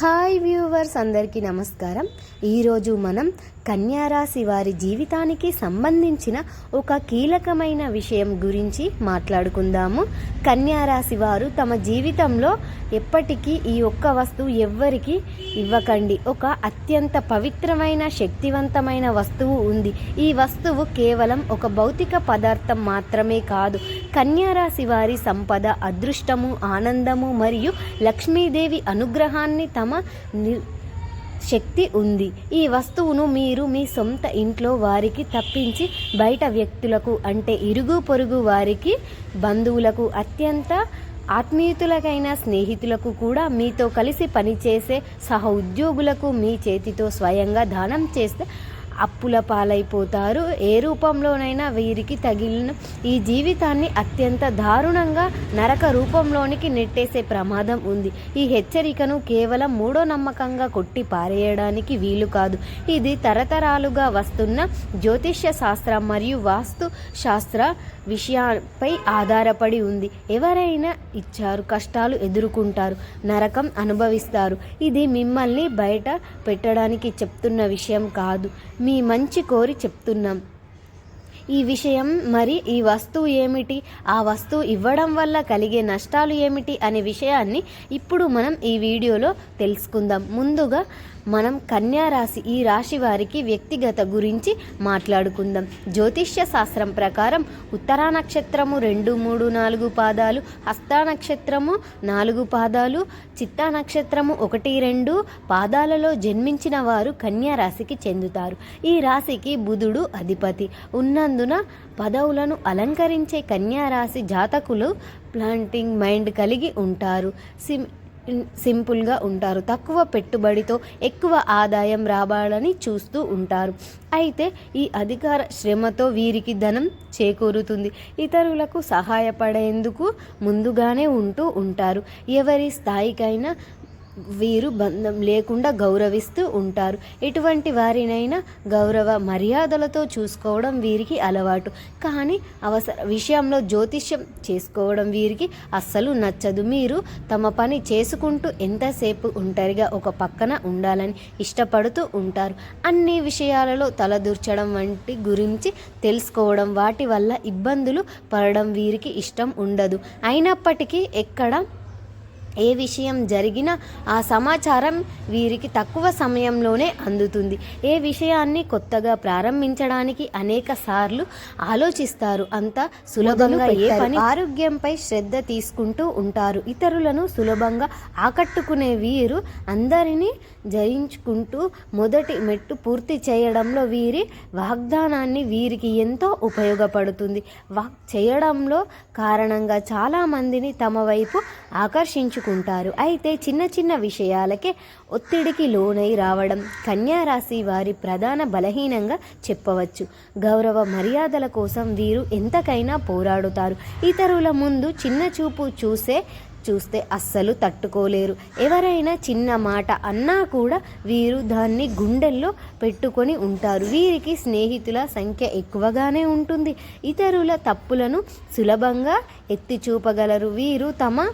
Hi viewers అందరికీ నమస్కారం. ఈరోజు మనం కన్యారాశి వారి జీవితానికి సంబంధించిన ఒక కీలకమైన విషయం గురించి మాట్లాడుకుందాము. కన్యారాశి వారు తమ జీవితంలో ఎప్పటికీ ఈ ఒక్క వస్తువు ఎవ్వరికి ఇవ్వకండి. ఒక అత్యంత పవిత్రమైన శక్తివంతమైన వస్తువు ఉంది. ఈ వస్తువు కేవలం ఒక భౌతిక పదార్థం మాత్రమే కాదు. కన్యారాశి వారి సంపద అదృష్టము ఆనందము మరియు లక్ష్మీదేవి అనుగ్రహాన్ని తమ ని శక్తి ఉంది. ఈ వస్తువును మీరు మీ సొంత ఇంట్లో వారికి తప్పించి బయట వ్యక్తులకు అంటే ఇరుగు పొరుగు వారికి బంధువులకు అత్యంత ఆత్మీయుతులకైన స్నేహితులకు కూడా మీతో కలిసి పనిచేసే సహ ఉద్యోగులకు మీ చేతితో స్వయంగా దానం చేస్తే అప్పుల పాలైపోతారు. ఏ రూపంలోనైనా వీరికి తగిలిన ఈ జీవితాన్ని అత్యంత దారుణంగా నరక రూపంలోనికి నెట్టేసే ప్రమాదం ఉంది. ఈ హెచ్చరికను కేవలం మూడో నమ్మకంగా కొట్టి పారేయడానికి వీలు కాదు. ఇది తరతరాలుగా వస్తున్న జ్యోతిష్య శాస్త్రం మరియు వాస్తు శాస్త్ర విషయాపై ఆధారపడి ఉంది. ఎవరైనా ఇచ్చారు కష్టాలు ఎదుర్కొంటారు నరకం అనుభవిస్తారు. ఇది మిమ్మల్ని బయట పెట్టడానికి చెప్తున్న విషయం కాదు. మీ మంచి కోరి చెప్తున్నాం. ఈ విషయం మరి ఈ వస్తువు ఏమిటి? ఆ వస్తువు ఇవ్వడం వల్ల కలిగే నష్టాలు ఏమిటి? అనే విషయాన్ని ఇప్పుడు మనం ఈ వీడియోలో తెలుసుకుందాం. ముందుగా మనం కన్యా రాశి ఈ రాశి వారికి వ్యక్తిగత గురించి మాట్లాడుకుందాం. జ్యోతిష్య శాస్త్రం ప్రకారం ఉత్తరా నక్షత్రము రెండు మూడు నాలుగు పాదాలు హస్త నక్షత్రము నాలుగు పాదాలు చిత్తా నక్షత్రము ఒకటి రెండు పాదాలలో జన్మించిన వారు కన్యా రాశికి చెందుతారు. ఈ రాశికి బుధుడు అధిపతి. ఉన్నందున పదవులను అలంకరించే కన్యా రాశి జాతకులు ప్లాంటింగ్ మైండ్ కలిగి ఉంటారు. సిమ్ సింపుల్గా ఉంటారు. తక్కువ పెట్టుబడితో ఎక్కువ ఆదాయం రావాలని చూస్తూ ఉంటారు. అయితే ఈ అధికార శ్రమతో వీరికి ధనం చేకూరుతుంది. ఇతరులకు సహాయపడేందుకు ముందుగానే ఉంటూ ఉంటారు. ఎవరి స్థాయికైనా వీరు బంధం లేకుండా గౌరవిస్తూ ఉంటారు. ఎటువంటి వారినైనా గౌరవ మర్యాదలతో చూసుకోవడం వీరికి అలవాటు. కానీ అవసర విషయంలో జ్యోతిష్యం చేసుకోవడం వీరికి అస్సలు నచ్చదు. మీరు తమ పని చేసుకుంటూ ఎంతసేపు ఒంటరిగా ఒక పక్కన ఉండాలని ఇష్టపడుతూ ఉంటారు. అన్ని విషయాలలో తలదూర్చడం వంటి గురించి తెలుసుకోవడం వాటి వల్ల ఇబ్బందులు పడడం వీరికి ఇష్టం ఉండదు. అయినప్పటికీ ఎక్కడ ఏ విషయం జరిగినా ఆ సమాచారం వీరికి తక్కువ సమయంలోనే అందుతుంది. ఏ విషయాన్ని కొత్తగా ప్రారంభించడానికి అనేక సార్లు ఆలోచిస్తారు. అంత సులభంగా ఏ పని ఆరోగ్యంపై శ్రద్ధ తీసుకుంటూ ఉంటారు. ఇతరులను సులభంగా ఆకట్టుకునే వీరు అందరినీ జయించుకుంటూ మొదటి మెట్టు పూర్తి చేయడంలో వీరి వాగ్దానాన్ని వీరికి ఎంతో ఉపయోగపడుతుంది. వాక్ చేయడంలో కారణంగా చాలామందిని తమ వైపు తెచ్చుకుంటారు అయితే చిన్న చిన్న విషయాలకే ఒత్తిడికి లోనై రావడం కన్యారాశి వారి ప్రధాన బలహీనంగా చెప్పవచ్చు. గౌరవ మర్యాదల కోసం వీరు ఎంతకైనా పోరాడుతారు. ఇతరుల ముందు చిన్న చూపు చూసే చూస్తే అస్సలు తట్టుకోలేరు. ఎవరైనా చిన్న మాట అన్నా కూడా వీరు దాన్ని గుండెల్లో పెట్టుకొని ఉంటారు. వీరికి స్నేహితుల సంఖ్య ఎక్కువగానే ఉంటుంది. ఇతరుల తప్పులను సులభంగా ఎత్తి చూపగలరు. వీరు తమ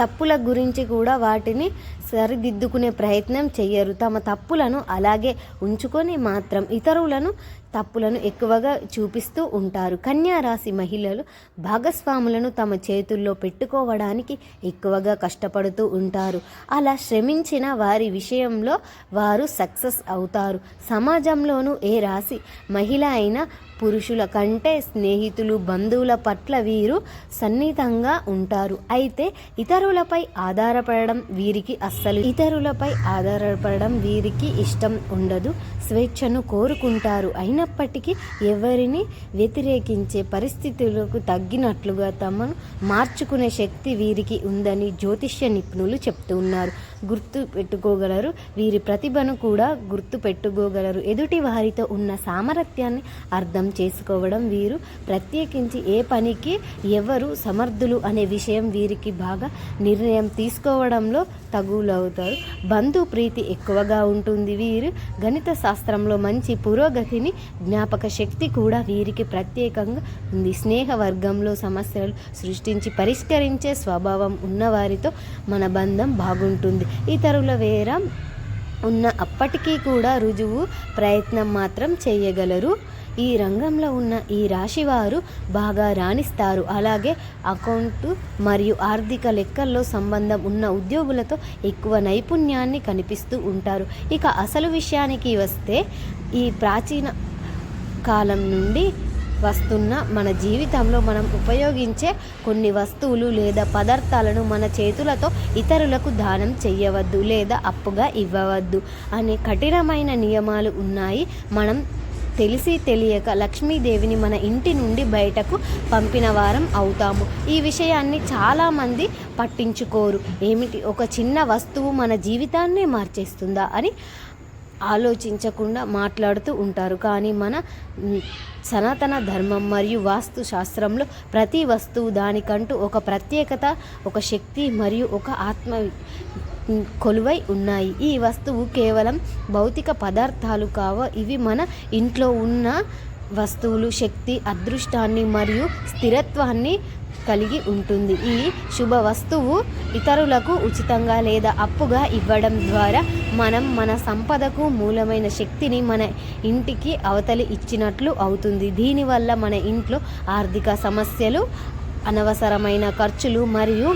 తప్పుల గురించి కూడా వాటిని సరిదిద్దుకునే ప్రయత్నం చెయ్యరు తమ తప్పులను అలాగే ఉంచుకొని మాత్రం ఇతరులను తప్పులను ఎక్కువగా చూపిస్తూ ఉంటారు. కన్యారాశి మహిళలు భాగస్వాములను తమ చేతుల్లో పెట్టుకోవడానికి ఎక్కువగా కష్టపడుతూ ఉంటారు. అలా శ్రమించిన వారి విషయంలో వారు సక్సెస్ అవుతారు. సమాజంలోనూ ఏ రాశి మహిళ అయినా పురుషుల కంటే స్నేహితులు బంధువుల పట్ల వీరు సన్నిహితంగా ఉంటారు. అయితే ఇతరులపై ఆధారపడడం వీరికి అస్సలు ఇతరులపై ఆధారపడడం వీరికి ఇష్టం ఉండదు. స్వేచ్ఛను కోరుకుంటారు. అయినప్పటికీ ఎవరిని వ్యతిరేకించే పరిస్థితులకు తగ్గినట్లుగా తమను మార్చుకునే శక్తి వీరికి ఉందని జ్యోతిష్య నిపుణులు చెప్తున్నారు. గుర్తు పెట్టుకోగలరు వీరి ప్రతిభను కూడా గుర్తు పెట్టుకోగలరు ఎదుటి వారితో ఉన్న సామర్థ్యాన్ని అర్థం చేసుకోవడం వీరు. ప్రత్యేకించి ఏ పనికి ఎవరు సమర్థులు అనే విషయం వీరికి బాగా నిర్ణయం తీసుకోవడంలో తగులవుతారు. బంధు ప్రీతి ఎక్కువగా ఉంటుంది వీరు. గణిత శాస్త్రంలో మంచి పురోగతిని జ్ఞాపక శక్తి కూడా వీరికి ప్రత్యేకంగా ఉంది. స్నేహ వర్గంలో సమస్యలు సృష్టించి పరిష్కరించే స్వభావం ఉన్నవారితో మన బంధం బాగుంటుంది. ఇతరుల వేర ఉన్న అప్పటికీ కూడా రుజువు ప్రయత్నం మాత్రం చేయగలరు. ఈ రంగంలో ఉన్న ఈ రాశివారు బాగా రాణిస్తారు. అలాగే అకౌంటు మరియు ఆర్థిక లెక్కల్లో సంబంధం ఉన్న ఉద్యోగులతో ఎక్కువ నైపుణ్యాన్ని కనిపిస్తూ ఉంటారు. ఇక అసలు విషయానికి వస్తే ఈ ప్రాచీన కాలం నుండి వస్తున్న మన జీవితంలో మనం ఉపయోగించే కొన్ని వస్తువులు లేదా పదార్థాలను మన చేతులతో ఇతరులకు దానం చేయవద్దు లేదా అప్పుగా ఇవ్వవద్దు అనే కఠినమైన నియమాలు ఉన్నాయి. మనం తెలిసి తెలియక లక్ష్మీదేవిని మన ఇంటి నుండి బయటకు పంపిన వారం అవుతాము. ఈ విషయాన్ని చాలామంది పట్టించుకోరు. ఏమిటి? ఒక చిన్న వస్తువు మన జీవితాన్నే మార్చేస్తుందా అని ఆలోచించకుండా మాట్లాడుతూ ఉంటారు. కానీ మన సనాతన ధర్మం మరియు వాస్తు శాస్త్రంలో ప్రతి వస్తువు దానికంటూ ఒక ప్రత్యేకత ఒక శక్తి మరియు ఒక ఆత్మ కొలువై ఉన్నాయి. ఈ వస్తువు కేవలం భౌతిక పదార్థాలు కావ. ఇవి మన ఇంట్లో ఉన్న వస్తువులు శక్తి అదృష్టాన్ని మరియు స్థిరత్వాన్ని కలిగి ఉంటుంది. ఈ శుభ వస్తువు ఇతరులకు ఉచితంగా లేదా అప్పుగా ఇవ్వడం ద్వారా మనం మన సంపదకు మూలమైన శక్తిని మన ఇంటికి అవతలి ఇచ్చినట్లు అవుతుంది. దీనివల్ల మన ఇంట్లో ఆర్థిక సమస్యలు అనవసరమైన ఖర్చులు మరియు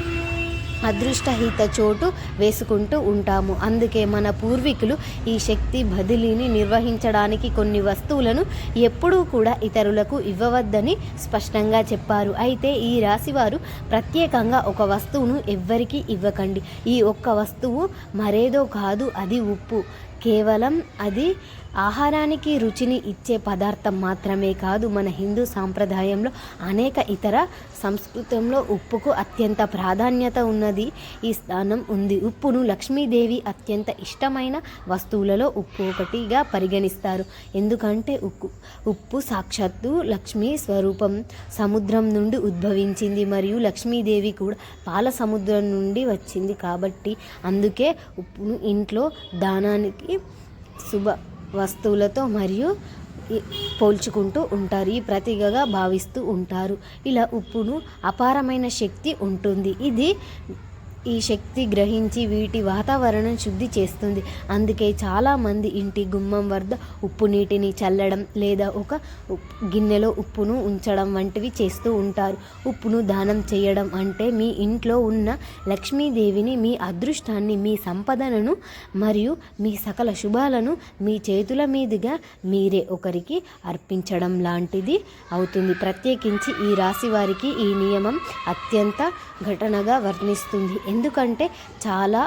అదృష్టహిత చోటు వేసుకుంటూ ఉంటాము. అందుకే మన పూర్వీకులు ఈ శక్తి బదిలీని నిర్వహించడానికి కొన్ని వస్తువులను ఎప్పుడూ కూడా ఇతరులకు ఇవ్వవద్దని స్పష్టంగా చెప్పారు. అయితే ఈ రాశివారు ప్రత్యేకంగా ఒక వస్తువును ఎవ్వరికీ ఇవ్వకండి. ఈ ఒక్క వస్తువు మరేదో కాదు అది ఉప్పు. కేవలం అది ఆహారానికి రుచిని ఇచ్చే పదార్థం మాత్రమే కాదు మన హిందూ సాంప్రదాయంలో అనేక ఇతర సంస్కృతంలో ఉప్పుకు అత్యంత ప్రాధాన్యత ఉన్నది. ఈ స్థానం ఉంది. ఉప్పును లక్ష్మీదేవి అత్యంత ఇష్టమైన వస్తువులలో ఉప్పు ఒకటిగా పరిగణిస్తారు. ఎందుకంటే ఉప్పు ఉప్పు సాక్షాత్తు లక్ష్మీ స్వరూపం సముద్రం నుండి ఉద్భవించింది మరియు లక్ష్మీదేవి కూడా పాల సముద్రం నుండి వచ్చింది కాబట్టి అందుకే ఉప్పును ఇంట్లో దానానికి శుభ వస్తువులతో మరియు పోల్చుకుంటూ ఉంటారు. ఈ ప్రతీకగా భావిస్తూ ఉంటారు. ఇలా ఉప్పును అపారమైన శక్తి ఉంటుంది. ఇది ఈ శక్తి గ్రహించి వీటి వాతావరణం శుద్ధి చేస్తుంది. అందుకే చాలామంది ఇంటి గుమ్మం వద్ద ఉప్పు నీటిని చల్లడం లేదా ఒక ఉప్- గిన్నెలో ఉప్పును ఉంచడం వంటివి చేస్తూ ఉంటారు. ఉప్పును దానం చేయడం అంటే మీ ఇంట్లో ఉన్న లక్ష్మీదేవిని మీ అదృష్టాన్ని మీ సంపదనను మరియు మీ సకల శుభాలను మీ చేతుల మీదుగా మీరే ఒకరికి అర్పించడం లాంటిది అవుతుంది. ప్రత్యేకించి ఈ రాశి వారికి ఈ నియమం అత్యంత ఘటనగా వర్ణిస్తుంది. ఎందుకంటే చాలా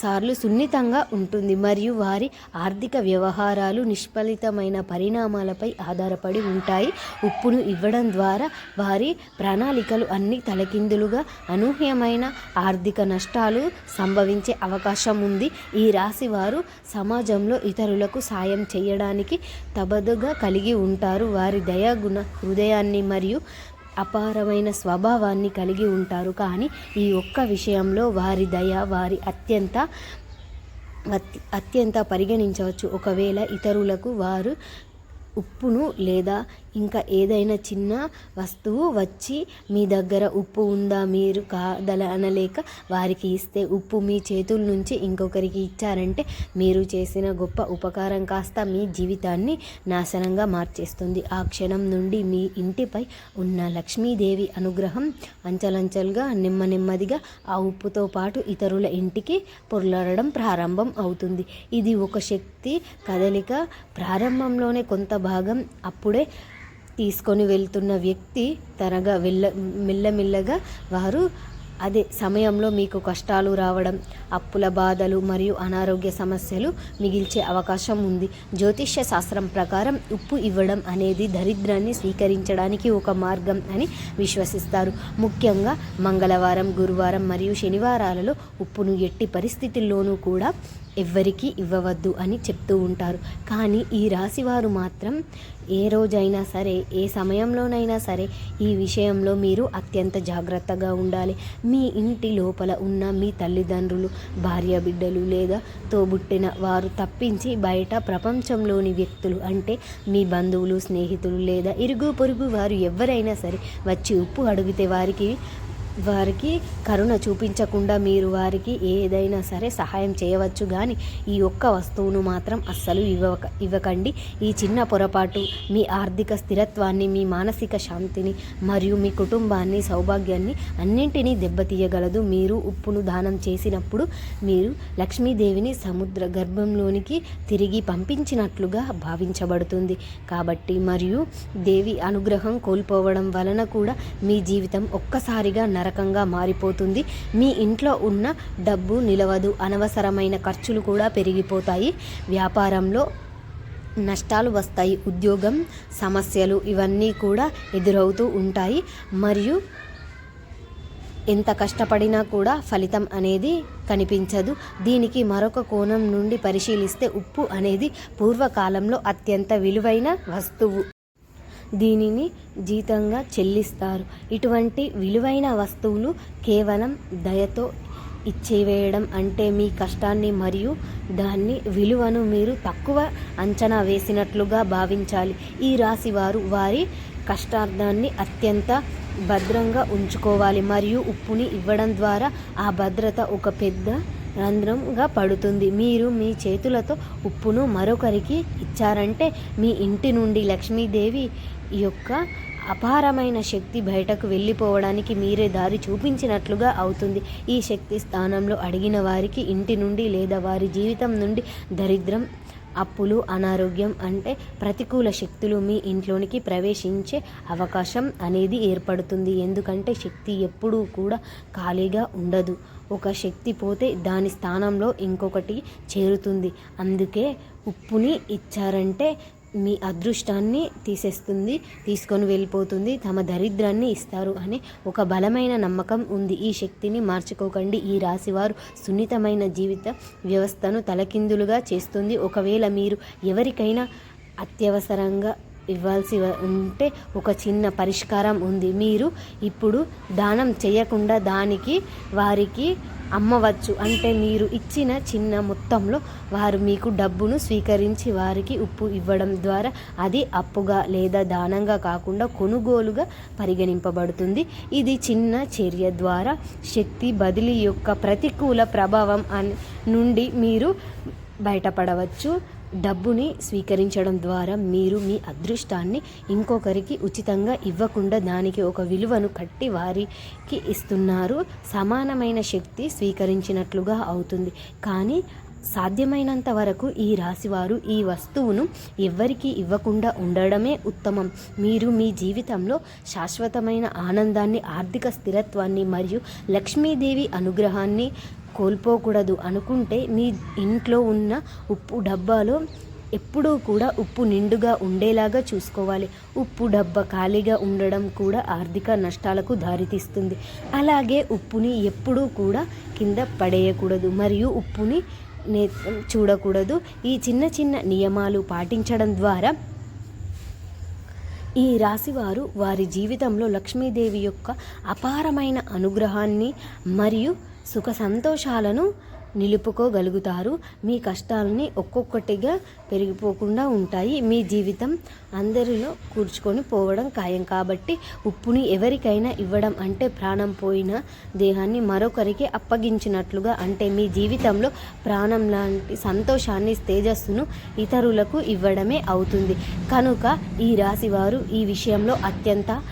సార్లు సున్నితంగా ఉంటుంది మరియు వారి ఆర్థిక వ్యవహారాలు నిష్ఫలితమైన పరిణామాలపై ఆధారపడి ఉంటాయి. ఉప్పును ఇవ్వడం ద్వారా వారి ప్రణాళికలు అన్ని తలకిందులుగా అనూహ్యమైన ఆర్థిక నష్టాలు సంభవించే అవకాశం ఉంది. ఈ రాశి వారు సమాజంలో ఇతరులకు సాయం చేయడానికి తబదుగా కలిగి ఉంటారు. వారి దయాగుణ హృదయాన్ని మరియు అపారమైన స్వభావాన్ని కలిగి ఉంటారు. కానీ ఈ ఒక్క విషయంలో వారి దయ వారి అత్యంత అత్- అత్యంత పరిగణించవచ్చు. ఒకవేళ ఇతరులకు వారు ఉప్పును లేదా ఇంకా ఏదైనా చిన్న వస్తువు వచ్చి మీ దగ్గర ఉప్పు ఉందా మీరు కాదల అనలేక వారికి ఇస్తే ఉప్పు మీ చేతుల నుంచి ఇంకొకరికి ఇచ్చారంటే మీరు చేసిన గొప్ప ఉపకారం కాస్త మీ జీవితాన్ని నాశనంగా మార్చేస్తుంది. ఆ క్షణం నుండి మీ ఇంటిపై ఉన్న లక్ష్మీదేవి అనుగ్రహం అంచలంచలుగా నెమ్మ నెమ్మదిగా ఆ ఉప్పుతో పాటు ఇతరుల ఇంటికి పొర్లడడం ప్రారంభం అవుతుంది. ఇది ఒక శక్తి కదలిక. ప్రారంభంలోనే కొంత భాగం అప్పుడే తీసుకొని వెళ్తున్న వ్యక్తి తనగా వెళ్ళ మెల్లమెల్లగా వారు అదే సమయంలో మీకు కష్టాలు రావడం అప్పుల బాధలు మరియు అనారోగ్య సమస్యలు మిగిల్చే అవకాశం ఉంది. జ్యోతిష్య శాస్త్రం ప్రకారం ఉప్పు ఇవ్వడం అనేది దరిద్రాన్ని స్వీకరించడానికి ఒక మార్గం అని విశ్వసిస్తారు. ముఖ్యంగా మంగళవారం గురువారం మరియు శనివారాలలో ఉప్పును ఎట్టి పరిస్థితుల్లోనూ కూడా ఎవ్వరికీ ఇవ్వవద్దు అని చెప్తూ ఉంటారు. కానీ ఈ రాశివారు మాత్రం ఏ రోజైనా సరే ఏ సమయంలోనైనా సరే ఈ విషయంలో మీరు అత్యంత జాగ్రత్తగా ఉండాలి. మీ ఇంటి లోపల ఉన్న మీ తల్లిదండ్రులు భార్య బిడ్డలు లేదా తోబుట్టిన వారు తప్పించి బయట ప్రపంచంలోని వ్యక్తులు అంటే మీ బంధువులు స్నేహితులు లేదా ఇరుగు పొరుగు వారు ఎవరైనా సరే వచ్చి ఉప్పు అడిగితే వారికి వారికి కరుణ చూపించకుండా మీరు వారికి ఏదైనా సరే సహాయం చేయవచ్చు. కానీ ఈ ఒక్క వస్తువును మాత్రం అస్సలు ఇవ్వక ఇవ్వకండి. ఈ చిన్న పొరపాటు మీ ఆర్థిక స్థిరత్వాన్ని మీ మానసిక శాంతిని మరియు మీ కుటుంబాన్ని సౌభాగ్యాన్ని అన్నింటినీ దెబ్బతీయగలదు. మీరు ఉప్పును దానం చేసినప్పుడు మీరు లక్ష్మీదేవిని సముద్ర గర్భంలోనికి తిరిగి పంపించినట్లుగా భావించబడుతుంది. కాబట్టి మరియు దేవి అనుగ్రహం కోల్పోవడం వలన కూడా మీ జీవితం ఒక్కసారిగా నర కారకంగా మారిపోతుంది. మీ ఇంట్లో ఉన్న డబ్బు నిలవదు. అనవసరమైన ఖర్చులు కూడా పెరిగిపోతాయి. వ్యాపారంలో నష్టాలు వస్తాయి. ఉద్యోగం సమస్యలు ఇవన్నీ కూడా ఎదురవుతూ ఉంటాయి. మరియు ఎంత కష్టపడినా కూడా ఫలితం అనేది కనిపించదు. దీనికి మరొక కోణం నుండి పరిశీలిస్తే ఉప్పు అనేది పూర్వకాలంలో అత్యంత విలువైన వస్తువు. దీనిని జీతంగా చెల్లిస్తారు. ఇటువంటి విలువైన వస్తువులు కేవలం దయతో ఇచ్చేవేయడం అంటే మీ కష్టాన్ని మరియు దాన్ని విలువను మీరు తక్కువ అంచనా వేసినట్లుగా భావించాలి. ఈ రాశి వారు వారి కష్టార్థాన్ని అత్యంత భద్రంగా ఉంచుకోవాలి మరియు ఉప్పుని ఇవ్వడం ద్వారా ఆ భద్రత ఒక పెద్ద రంధ్రంగా పడుతుంది. మీరు మీ చేతులతో ఉప్పును మరొకరికి ఇచ్చారంటే మీ ఇంటి నుండి లక్ష్మీదేవి యొక్క అపారమైన శక్తి బయటకు వెళ్ళిపోవడానికి మీరే దారి చూపించినట్లుగా అవుతుంది. ఈ శక్తి స్థానంలో అడిగిన వారికి ఇంటి నుండి లేదా వారి జీవితం నుండి దరిద్రం అప్పులు అనారోగ్యం అంటే ప్రతికూల శక్తులు మీ ఇంట్లోనికి ప్రవేశించే అవకాశం అనేది ఏర్పడుతుంది. ఎందుకంటే శక్తి ఎప్పుడూ కూడా ఖాళీగా ఉండదు. ఒక శక్తి పోతే దాని స్థానంలో ఇంకొకటి చేరుతుంది. అందుకే ఉప్పుని ఇచ్చారంటే మీ అదృష్టాన్ని తీసేస్తుంది తీసుకొని వెళ్ళిపోతుంది తమ దరిద్రాన్ని ఇస్తారు అనే ఒక బలమైన నమ్మకం ఉంది. ఈ శక్తిని మార్చుకోకండి. ఈ రాశివారు సున్నితమైన జీవిత వ్యవస్థను తలకిందులుగా చేస్తుంది. ఒకవేళ మీరు ఎవరికైనా అత్యవసరంగా ఇవ్వాల్సి ఉంటే ఒక చిన్న పరిష్కారం ఉంది. మీరు ఇప్పుడు దానం చేయకుండా దానికి వారికి అమ్మవచ్చు. అంటే మీరు ఇచ్చిన చిన్న మొత్తంలో వారు మీకు డబ్బును స్వీకరించి వారికి ఉప్పు ఇవ్వడం ద్వారా అది అప్పుగా లేదా దానంగా కాకుండా కొనుగోలుగా పరిగణింపబడుతుంది. ఇది చిన్న చర్య ద్వారా శక్తి బదిలీ యొక్క ప్రతికూల ప్రభావం నుండి మీరు బయటపడవచ్చు. డబ్బుని స్వీకరించడం ద్వారా మీరు మీ అదృష్టాన్ని ఇంకొకరికి ఉచితంగా ఇవ్వకుండా దానికి ఒక విలువను కట్టి వారికి ఇస్తున్నారు. సమానమైన శక్తి స్వీకరించినట్లుగా అవుతుంది. కానీ సాధ్యమైనంత వరకు ఈ రాశివారు ఈ వస్తువును ఎవ్వరికీ ఇవ్వకుండా ఉండడమే ఉత్తమం. మీరు మీ జీవితంలో శాశ్వతమైన ఆనందాన్ని ఆర్థిక స్థిరత్వాన్ని మరియు లక్ష్మీదేవి అనుగ్రహాన్ని కోల్పోకూడదు అనుకుంటే మీ ఇంట్లో ఉన్న ఉప్పు డబ్బాలో ఎప్పుడూ కూడా ఉప్పు నిండుగా ఉండేలాగా చూసుకోవాలి. ఉప్పు డబ్బా ఖాళీగా ఉండడం కూడా ఆర్థిక నష్టాలకు దారితీస్తుంది. అలాగే ఉప్పుని ఎప్పుడూ కూడా కింద పడేయకూడదు మరియు ఉప్పుని నే చూడకూడదు. ఈ చిన్న చిన్న నియమాలు పాటించడం ద్వారా ఈ రాశివారు వారి జీవితంలో లక్ష్మీదేవి యొక్క అపారమైన అనుగ్రహాన్ని మరియు సుఖ సంతోషాలను నిలుపుకోగలుగుతారు. మీ కష్టాలని ఒక్కొక్కటిగా పెరిగిపోకుండా ఉంటాయి. మీ జీవితం అందరిలో కూర్చుకొని పోవడం ఖాయం. కాబట్టి ఉప్పుని ఎవరికైనా ఇవ్వడం అంటే ప్రాణం పోయిన దేహాన్ని మరొకరికి అప్పగించినట్లుగా అంటే మీ జీవితంలో ప్రాణం లాంటి సంతోషాన్ని తేజస్సును ఇతరులకు ఇవ్వడమే అవుతుంది. కనుక ఈ రాశివారు ఈ విషయంలో అత్యంత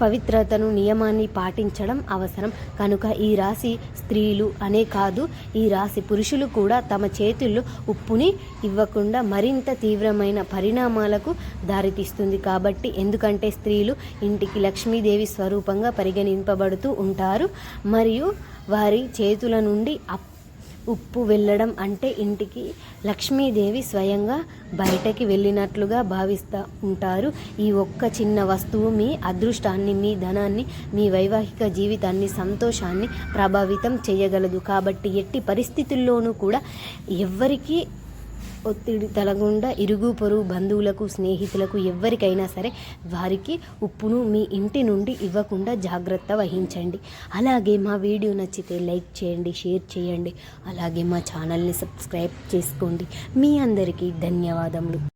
పవిత్రతను నియమాన్ని పాటించడం అవసరం. కనుక ఈ రాశి స్త్రీలు అనే కాదు ఈ రాశి పురుషులు కూడా తమ చేతుల్లో ఉప్పుని ఇవ్వకుండా మరింత తీవ్రమైన పరిణామాలకు దారితీస్తుంది. కాబట్టి ఎందుకంటే స్త్రీలు ఇంటికి లక్ష్మీదేవి స్వరూపంగా పరిగణింపబడుతూ ఉంటారు. మరియు వారి చేతుల నుండి అప్పు ఉప్పు వెళ్ళడం అంటే ఇంటికి లక్ష్మీదేవి స్వయంగా బయటకి వెళ్ళినట్లుగా భావిస్తూ ఉంటారు. ఈ ఒక్క చిన్న వస్తువు మీ అదృష్టాన్ని మీ ధనాన్ని మీ వైవాహిక జీవితాన్ని సంతోషాన్ని ప్రభావితం చేయగలదు. కాబట్టి ఎట్టి పరిస్థితుల్లోనూ కూడా ఎవ్వరికీ ఒత్తిడి తలగుండా ఇరుగు పొరుగు బంధువులకు స్నేహితులకు ఎవరికైనా సరే వారికి ఉప్పును మీ ఇంటి నుండి ఇవ్వకుండా జాగ్రత్త వహించండి. అలాగే మా వీడియో నచ్చితే లైక్ చేయండి షేర్ చేయండి. అలాగే మా ఛానల్ని సబ్స్క్రైబ్ చేసుకోండి. మీ అందరికీ ధన్యవాదములు.